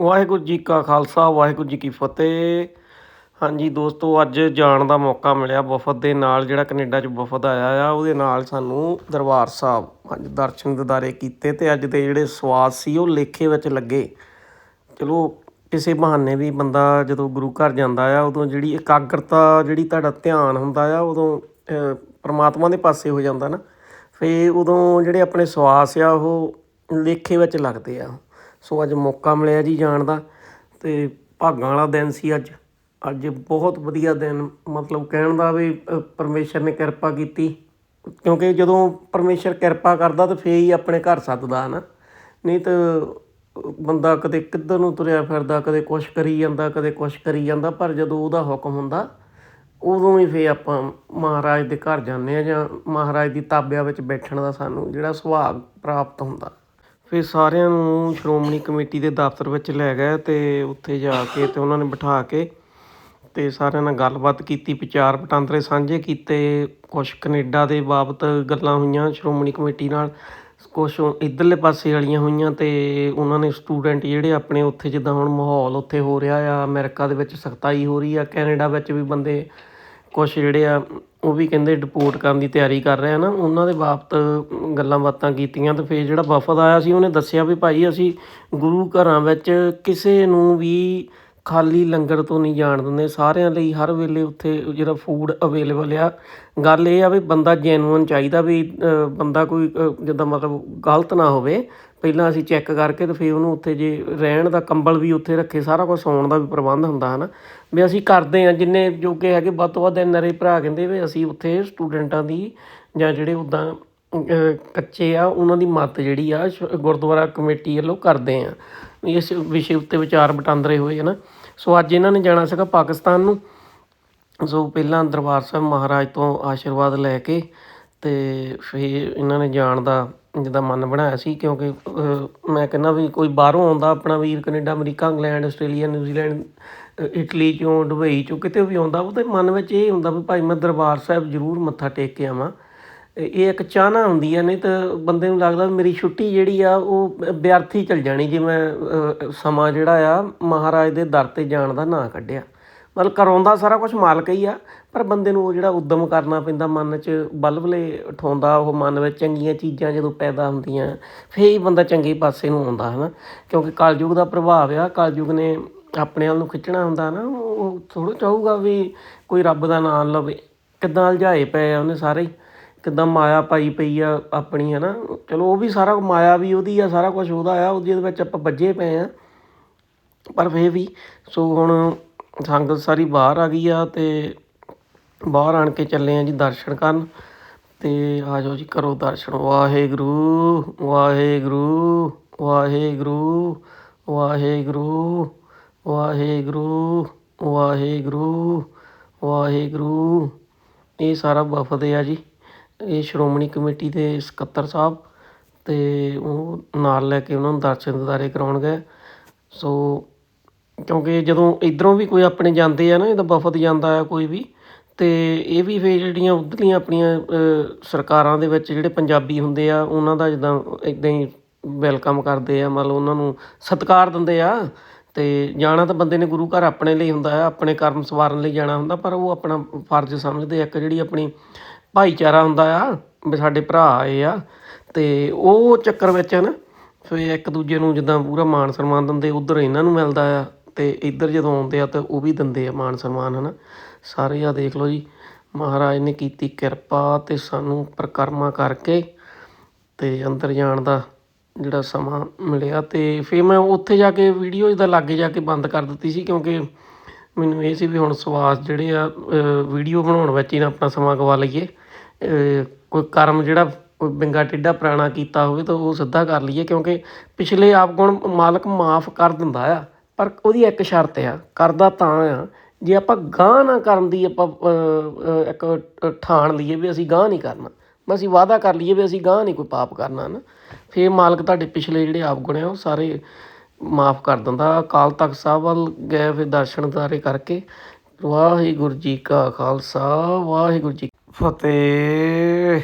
ਵਾਹਿਗੁਰੂ ਜੀ ਕਾ ਖਾਲਸਾ, ਵਾਹਿਗੁਰੂ ਜੀ ਕੀ ਫਤਿਹ। ਹਾਂਜੀ ਦੋਸਤੋ, ਅੱਜ ਜਾਣ ਦਾ ਮੌਕਾ ਮਿਲਿਆ ਵਫਦ ਦੇ ਨਾਲ, ਜਿਹੜਾ ਕੈਨੇਡਾ 'ਚ ਵਫਦ ਆਇਆ ਆ, ਉਹਦੇ ਨਾਲ ਸਾਨੂੰ ਦਰਬਾਰ ਸਾਹਿਬ ਅੱਜ ਦਰਸ਼ਨ ਦਿਦਾਰੇ ਕੀਤੇ ਤੇ ਅੱਜ ਦੇ ਜਿਹੜੇ ਸਵਾਦ ਸੀ, ਉਹ ਲੇਖੇ ਵਿੱਚ ਲੱਗੇ। ਚਲੋ, ਕਿਸੇ ਬਹਾਨੇ ਵੀ ਬੰਦਾ ਜਦੋਂ ਗੁਰੂ ਘਰ ਜਾਂਦਾ ਆ, ਉਦੋਂ ਜਿਹੜੀ ਇਕਾਗਰਤਾ, ਜਿਹੜੀ ਤੁਹਾਡਾ ਧਿਆਨ ਹੁੰਦਾ ਆ, ਉਦੋਂ ਪਰਮਾਤਮਾ ਦੇ ਪਾਸੇ ਹੋ ਜਾਂਦਾ ਨਾ। ਫੇ ਉਦੋਂ ਜਿਹੜੇ ਆਪਣੇ ਸਵਾਸ ਆ, ਉਹ ਲੇਖੇ ਵਿੱਚ ਲੱਗਦੇ ਆ। ਸੋ ਅੱਜ ਮੌਕਾ ਮਿਲਿਆ ਜੀ ਜਾਣ ਦਾ ਤੇ ਭਾਗਾਂ ਵਾਲਾ ਦਿਨ ਸੀ ਅੱਜ। ਅੱਜ ਬਹੁਤ ਵਧੀਆ ਦਿਨ ਮਤਲਬ ਕਹਿਣ ਦਾ ਵੀ ਅਹ, ਪਰਮੇਸ਼ਰ ਨੇ ਕਿਰਪਾ ਕੀਤੀ। ਕਿਉਂਕਿ ਜਦੋਂ ਪਰਮੇਸ਼ਰ ਕਿਰਪਾ ਕਰਦਾ ਤਾਂ ਫੇਰ ਹੀ ਆਪਣੇ ਘਰ ਸੱਦਦਾ ਨਾ। ਨਹੀਂ ਤਾਂ ਬੰਦਾ ਕਦੇ ਕਿੱਧਰ ਨੂੰ ਤੁਰਿਆ ਫਿਰਦਾ ਕਦੇ ਕੁਛ ਕਰੀ ਜਾਂਦਾ ਕਦੇ ਕੁਛ ਕਰੀ ਜਾਂਦਾ ਪਰ ਜਦੋਂ ਉਹਦਾ ਹੁਕਮ ਹੁੰਦਾ ਉਦੋਂ ਹੀ ਫੇ ਆਪਾਂ ਮਹਾਰਾਜ ਦੇ ਘਰ ਜਾਂਦੇ ਆ ਜਾਂ ਮਹਾਰਾਜ ਦੀ ਤਾਬਿਆ ਵਿੱਚ ਬੈਠਣ ਦਾ ਸਾਨੂੰ ਜਿਹੜਾ ਸੁਭਾਗ ਪ੍ਰਾਪਤ ਹੁੰਦਾ। ਫਿਰ ਸਾਰਿਆਂ ਨੂੰ ਸ਼੍ਰੋਮਣੀ ਕਮੇਟੀ ਦੇ ਦਫ਼ਤਰ ਵਿੱਚ ਲੈ ਗਏ ਅਤੇ ਉੱਥੇ ਜਾ ਕੇ ਅਤੇ ਉਹਨਾਂ ਨੇ ਬਿਠਾ ਕੇ ਅਤੇ ਸਾਰਿਆਂ ਨਾਲ ਗੱਲਬਾਤ ਕੀਤੀ, ਵਿਚਾਰ ਵਟਾਂਦਰੇ ਸਾਂਝੇ ਕੀਤੇ, ਕੁਛ ਕੈਨੇਡਾ ਦੇ ਬਾਬਤ ਗੱਲਾਂ ਹੋਈਆਂ ਸ਼੍ਰੋਮਣੀ ਕਮੇਟੀ ਨਾਲ, ਕੁਛ ਇੱਧਰਲੇ ਪਾਸੇ ਵਾਲੀਆਂ ਹੋਈਆਂ ਅਤੇ ਉਹਨਾਂ ਨੇ ਸਟੂਡੈਂਟ ਜਿਹੜੇ ਆਪਣੇ ਉੱਥੇ ਜਿੱਦਾਂ ਹੁਣ ਮਾਹੌਲ ਉੱਥੇ ਹੋ ਰਿਹਾ ਆ, ਅਮਰੀਕਾ ਦੇ ਵਿੱਚ ਸਖਤਾਈ ਹੋ ਰਹੀ ਆ, ਕੈਨੇਡਾ ਵਿੱਚ ਵੀ ਬੰਦੇ ਕੁਛ ਜਿਹੜੇ ਆ ਉਹ ਵੀ ਕਹਿੰਦੇ ਡਿਪੋਰਟ ਕਰਨ ਦੀ ਤਿਆਰੀ ਕਰ ਰਹੇ ਆ ਨਾ, ਉਹਨਾਂ ਦੇ ਬਾਬਤ ਗੱਲਾਂ ਬਾਤਾਂ ਕੀਤੀਆਂ ਅਤੇ ਫਿਰ ਜਿਹੜਾ ਵਫਦ ਆਇਆ ਸੀ, ਉਹਨੇ ਦੱਸਿਆ ਵੀ ਭਾਈ ਅਸੀਂ ਗੁਰੂ ਘਰਾਂ ਵਿੱਚ ਕਿਸੇ ਨੂੰ ਵੀ ਖਾਲੀ ਲੰਗਰ ਤੋਂ ਨਹੀਂ ਜਾਣ ਦਿੰਦੇ। ਸਾਰਿਆਂ ਲਈ ਹਰ ਵੇਲੇ ਉੱਥੇ ਜਿਹੜਾ ਫੂਡ ਅਵੇਲੇਬਲ ਆ। ਗੱਲ ਇਹ ਆ ਵੀ ਬੰਦਾ ਜੈਨੂਅਨ ਚਾਹੀਦਾ ਵੀ ਬੰਦਾ ਕੋਈ ਜਿੱਦਾਂ ਮਤਲਬ ਗਲਤ ਨਾ ਹੋਵੇ। ਪਹਿਲਾਂ ਅਸੀਂ ਚੈੱਕ ਕਰਕੇ ਤੇ ਫਿਰ ਉਹਨੂੰ ਉੱਥੇ ਜੇ ਰਹਿਣ ਦਾ ਕੰਬਲ ਵੀ ਉੱਥੇ ਰੱਖੇ, ਸਾਰਾ ਕੁਝ ਸੌਣ ਦਾ ਵੀ ਪ੍ਰਬੰਧ ਹੁੰਦਾ, ਹਨਾ। ਵੀ ਅਸੀਂ ਕਰਦੇ ਆ ਜਿੰਨੇ ਜੋਗੇ ਹੈਗੇ, ਵੱਧ ਤੋਂ ਵੱਧ ਨਰੇ ਭਰਾ ਕਹਿੰਦੇ ਵੀ ਅਸੀਂ ਉੱਥੇ ਸਟੂਡੈਂਟਾਂ ਦੀ ਜਾਂ ਜਿਹੜੇ ਉਦਾਂ ਕੱਚੇ ਆ, ਉਹਨਾਂ ਦੀ ਮਦਦ ਜਿਹੜੀ ਆ ਸ਼- ਗੁਰਦੁਆਰਾ ਕਮੇਟੀ ਵੱਲੋਂ ਕਰਦੇ ਆ ਇਸ ਵਿਸ਼ੇ ਉੱਤੇ ਵਿਚਾਰ ਵਟਾਂਦਰੇ ਹੋਏ ਨਾ ਸੋ ਅੱਜ ਇਹਨਾਂ ਨੇ ਜਾਣਾ ਸੀਗਾ ਪਾਕਿਸਤਾਨ ਨੂੰ। ਸੋ ਪਹਿਲਾਂ ਦਰਬਾਰ ਸਾਹਿਬ ਮਹਾਰਾਜ ਤੋਂ ਆਸ਼ੀਰਵਾਦ ਲੈ ਕੇ ਤੇ ਫਿਰ ਇਹਨਾਂ ਨੇ ਜਾਣ ਦਾ ਜਿੱਦਾਂ ਮਨ ਬਣਾਇਆ ਸੀ ਕਿਉਂਕਿ ਮੈਂ ਕਹਿੰਦਾ ਵੀ ਕੋਈ ਬਾਹਰੋਂ ਆਉਂਦਾ ਆਪਣਾ ਵੀਰ Canada, America, England, Australia, New Zealand Italy ਚੋਂ, ਦੁਬਈ ਚੋਂ ਕਿਤੇ ਵੀ ਆਉਂਦਾ, ਉਹਦੇ ਮਨ ਵਿੱਚ ਇਹ ਹੁੰਦਾ ਵੀ ਭਾਈ ਮੈਂ ਦਰਬਾਰ ਸਾਹਿਬ ਜ਼ਰੂਰ ਮੱਥਾ ਟੇਕ ਕੇ ਆਵਾਂ। ਇਹ ਇਹ ਇੱਕ ਚਾਹਨਾ ਹੁੰਦੀ ਆ, ਨਹੀਂ ਤਾਂ ਬੰਦੇ ਨੂੰ ਲੱਗਦਾ ਮੇਰੀ ਛੁੱਟੀ ਜਿਹੜੀ ਆ, ਉਹ ਵਿਅਰਥੀ ਚਲ ਜਾਣੀ, ਜੇ ਮੈਂ ਸਮਾਂ ਜਿਹੜਾ ਆ, ਮਹਾਰਾਜ ਦੇ ਦਰ ਤੇ ਜਾਣ ਦਾ ਨਾਂ ਕੱਢਿਆ। ਮਤਲਬ ਕਰਾਉਂਦਾ ਸਾਰਾ ਕੁਝ ਮਾਲਕ ਹੀ ਆ, ਪਰ ਬੰਦੇ ਨੂੰ ਉਹ ਜਿਹੜਾ ਉਦਮ ਕਰਨਾ ਪੈਂਦਾ, ਮਨ 'ਚ ਬਲਬਲੇ ਉਠਾਉਂਦਾ ਉਹ ਮਨ ਵਿੱਚ ਚੰਗੀਆਂ ਚੀਜ਼ਾਂ ਜਦੋਂ ਪੈਦਾ ਹੁੰਦੀਆਂ, ਫੇਰ ਹੀ ਬੰਦਾ ਚੰਗੇ ਪਾਸੇ ਨੂੰ ਆਉਂਦਾ ਹੈ ਨਾ ਕਿਉਂਕਿ ਕਲਯੁਗ ਦਾ ਪ੍ਰਭਾਵ ਆ, ਕਲਯੁਗ ਨੇ ਆਪਣੇ ਵੱਲ ਨੂੰ ਖਿੱਚਣਾ ਹੁੰਦਾ ਨਾ, ਉਹ ਥੋੜ੍ਹਾ ਚਾਹੂਗਾ ਵੀ ਕੋਈ ਰੱਬ ਦਾ ਨਾਮ ਲਵੇ, ਕਿੱਦਾਂ ਉਲਝਾਏ ਪਏ ਆ ਉਹਨੇ ਸਾਰੇ। ਹੀ ਕਿੱਦਾਂ ਮਾਇਆ ਪਾਈ ਪਈ ਆ ਆਪਣੀ ਹੈ ਨਾ ਚਲੋ, ਉਹ ਵੀ ਸਾਰਾ ਮਾਇਆ ਵੀ ਉਹਦੀ ਆ, ਸਾਰਾ ਕੁਝ ਉਹਦਾ ਆ, ਉਹਦੇ ਵਿੱਚ ਆਪਾਂ ਵੱਜੇ ਪਏ ਆ। ਪਰ ਫੇਰ ਵੀ, ਸੋ ਹੁਣ ਸੰਗਤ ਸਾਰੀ ਬਾਹਰ ਆ ਗਈ ਆ ਤੇ ਬਾਹਰ ਆਣ ਕੇ ਚੱਲੇ ਆ ਜੀ ਦਰਸ਼ਨ ਕਰਨ। ਤੇ ਆ ਜਾਓ ਜੀ, ਕਰੋ ਦਰਸ਼ਨ। ਵਾਹਿਗੁਰੂ ਵਾਹਿਗੁਰੂ ਵਾਹਿਗੁਰੂ ਵਾਹਿਗੁਰੂ ਵਾਹਿਗੁਰੂ ਵਾਹਿਗੁਰੂ ਵਾਹਿਗੁਰੂ। ਇਹ ਸਾਰਾ ਵਫਦ ਆ ਜੀ। ਇਹ ਸ਼੍ਰੋਮਣੀ ਕਮੇਟੀ ਦੇ ਸਕੱਤਰ ਸਾਹਿਬ ਅਤੇ ਉਹ ਨਾਲ ਲੈ ਕੇ ਉਹਨਾਂ ਨੂੰ ਦਰਸ਼ਨ ਦਿਦਾਰੇ ਕਰਾਉਣ ਗਏ ਸੋ ਕਿਉਂਕਿ ਜਦੋਂ ਇੱਧਰੋਂ ਵੀ ਕੋਈ ਆਪਣੇ ਜਾਂਦੇ ਆ ਨਾ ਜਦੋਂ ਵਫਦ ਜਾਂਦਾ ਆ ਕੋਈ ਵੀ ਅਤੇ ਇਹ ਵੀ ਫਿਰ ਜਿਹੜੀਆਂ ਉਧਰਲੀਆਂ ਆਪਣੀਆਂ ਸਰਕਾਰਾਂ ਦੇ ਵਿੱਚ ਜਿਹੜੇ ਪੰਜਾਬੀ ਹੁੰਦੇ ਆ, ਉਹਨਾਂ ਦਾ ਜਿੱਦਾਂ ਇੱਦਾਂ ਹੀ ਵੈਲਕਮ ਕਰਦੇ ਆ, ਮਤਲਬ ਉਹਨਾਂ ਨੂੰ ਸਤਿਕਾਰ ਦਿੰਦੇ ਆ। ਅਤੇ ਜਾਣਾ ਤਾਂ ਬੰਦੇ ਨੇ ਗੁਰੂ ਘਰ ਆਪਣੇ ਲਈ ਹੁੰਦਾ ਆ, ਆਪਣੇ ਕਰਮ ਸਵਾਰਨ ਲਈ ਜਾਣਾ ਹੁੰਦਾ, ਪਰ ਉਹ ਆਪਣਾ ਫਰਜ਼ ਸਮਝਦੇ ਆ। ਇੱਕ ਜਿਹੜੀ ਆਪਣੀ ਭਾਈਚਾਰਾ ਹੁੰਦਾ ਆ, ਵੀ ਸਾਡੇ ਭਰਾ ਆਏ ਆ ਅਤੇ ਉਹ ਚੱਕਰ ਵਿੱਚ ਹੈ ਨਾ ਫਿਰ ਇੱਕ ਦੂਜੇ ਨੂੰ ਜਿੱਦਾਂ ਪੂਰਾ ਮਾਣ ਸਨਮਾਨ ਦਿੰਦੇ, ਉੱਧਰ ਇਹਨਾਂ ਨੂੰ ਮਿਲਦਾ ਆ ਅਤੇ ਇੱਧਰ ਜਦੋਂ ਆਉਂਦੇ ਆ ਤਾਂ ਉਹ ਵੀ ਦਿੰਦੇ ਆ ਮਾਣ ਸਨਮਾਨ ਹੈ ਨਾ ਸਾਰੇ ਆਹ ਦੇਖ ਲਓ ਜੀ, ਮਹਾਰਾਜ ਨੇ ਕੀਤੀ ਕਿਰਪਾ ਅਤੇ ਸਾਨੂੰ ਪਰਿਕਰਮਾ ਕਰਕੇ ਅਤੇ ਅੰਦਰ ਜਾਣ ਦਾ ਜਿਹੜਾ ਸਮਾਂ ਮਿਲਿਆ ਅਤੇ ਫਿਰ ਮੈਂ ਉੱਥੇ ਜਾ ਕੇ ਵੀਡੀਓ ਦਾ ਲਾਗੇ ਜਾ ਕੇ ਬੰਦ ਕਰ ਦਿੱਤੀ ਸੀ, ਕਿਉਂਕਿ ਮੈਨੂੰ ਇਹ ਸੀ ਵੀ ਹੁਣ ਸਵਾਸ ਜਿਹੜੇ ਆ ਵੀਡੀਓ ਬਣਾਉਣ ਵਿੱਚ ਹੀ ਨਾ ਆਪਣਾ ਸਮਾਂ ਗਵਾ ਲਈਏ। ਕੋਈ ਕਰਮ ਜਿਹੜਾ ਕੋਈ ਬਿੰਗਾ ਟੇਢਾ ਪੁਰਾਣਾ ਕੀਤਾ ਹੋਵੇ ਤਾਂ ਉਹ ਸਿੱਧਾ ਕਰ ਲਈਏ ਕਿਉਂਕਿ ਪਿਛਲੇ ਆਪ ਗੁਣ ਮਾਲਕ ਮਾਫ ਕਰ ਦਿੰਦਾ ਆ, ਪਰ ਉਹਦੀ ਇੱਕ ਸ਼ਰਤ ਆ, ਕਰਦਾ ਤਾਂ ਆ। ਜੇ ਆਪਾਂ ਗਾਂਹ ਨਾ ਕਰਨ ਦੀ ਆਪਾਂ ਇੱਕ ਠਾਣ ਲਈਏ ਵੀ ਅਸੀਂ ਗਾਂਹ ਨਹੀਂ ਕਰਨਾ, ਬਸ ਅਸੀਂ ਵਾਅਦਾ ਕਰ ਲਈਏ ਵੀ ਅਸੀਂ ਗਾਂਹ ਨਹੀਂ ਕੋਈ ਪਾਪ ਕਰਨਾ ਨਾ ਫਿਰ ਮਾਲਕ ਤੁਹਾਡੇ ਪਿਛਲੇ ਜਿਹੜੇ ਆਪ ਗੁਣ ਆ, ਉਹ ਸਾਰੇ ਮਾਫ ਕਰ ਦਿੰਦਾ। ਅਕਾਲ ਤਖਤ ਸਾਹਿਬ ਵੱਲ ਗਏ ਫਿਰ ਦਰਸ਼ਨ ਦਾਰੇ ਕਰਕੇ, ਵਾਹਿਗੁਰੂ ਜੀ ਕਾ ਖਾਲਸਾ, ਵਾਹਿਗੁਰੂ ਜੀ ਫਤਿਹ